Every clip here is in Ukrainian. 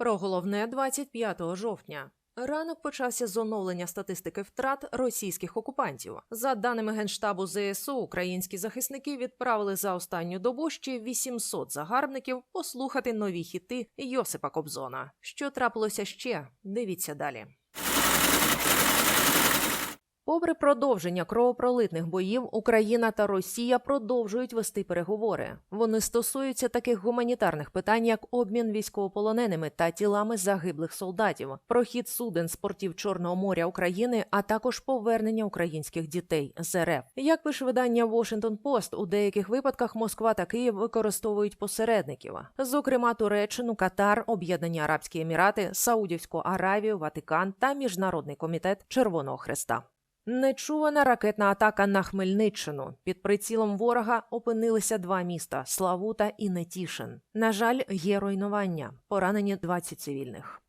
Про головне 25 жовтня. Ранок почався з оновлення статистики втрат російських окупантів. За даними генштабу ЗСУ, українські захисники відправили за останню добу ще 800 загарбників послухати нові хіти Йосипа Кобзона. Що трапилося ще? Дивіться далі. Попри продовження кровопролитних боїв, Україна та Росія продовжують вести переговори. Вони стосуються таких гуманітарних питань, як обмін військовополоненими та тілами загиблих солдатів, прохід суден з портів Чорного моря України, а також повернення українських дітей з РФ. Як пише видання Washington Post, у деяких випадках Москва та Київ використовують посередників, зокрема Туреччину, Катар, Об'єднані Арабські Емірати, Саудівську Аравію, Ватикан та Міжнародний комітет Червоного Хреста. Нечувана ракетна атака на Хмельниччину. Під прицілом ворога опинилися два міста Славута і Нетішин. На жаль, є руйнування. Поранені 20 цивільних.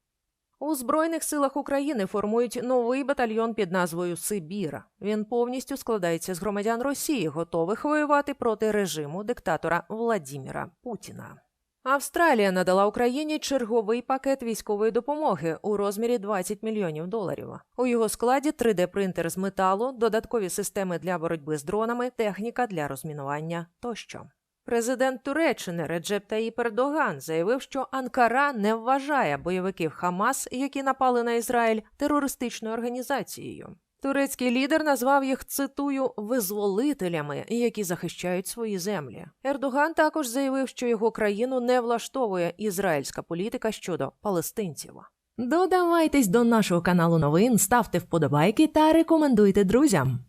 У Збройних силах України формують новий батальйон під назвою Сибір. Він повністю складається з громадян Росії, готових воювати проти режиму диктатора Владіміра Путіна. Австралія надала Україні черговий пакет військової допомоги у розмірі 20 мільйонів доларів. У його складі 3D-принтер з металу, додаткові системи для боротьби з дронами, техніка для розмінування тощо. Президент Туреччини Реджеп Таїп Ердоган заявив, що Анкара не вважає бойовиків Хамас, які напали на Ізраїль, терористичною організацією. Турецький лідер назвав їх цитую визволителями, які захищають свої землі. Ердоган також заявив, що його країну не влаштовує ізраїльська політика щодо палестинців. Додавайтесь до нашого каналу новин, ставте вподобайки та рекомендуйте друзям.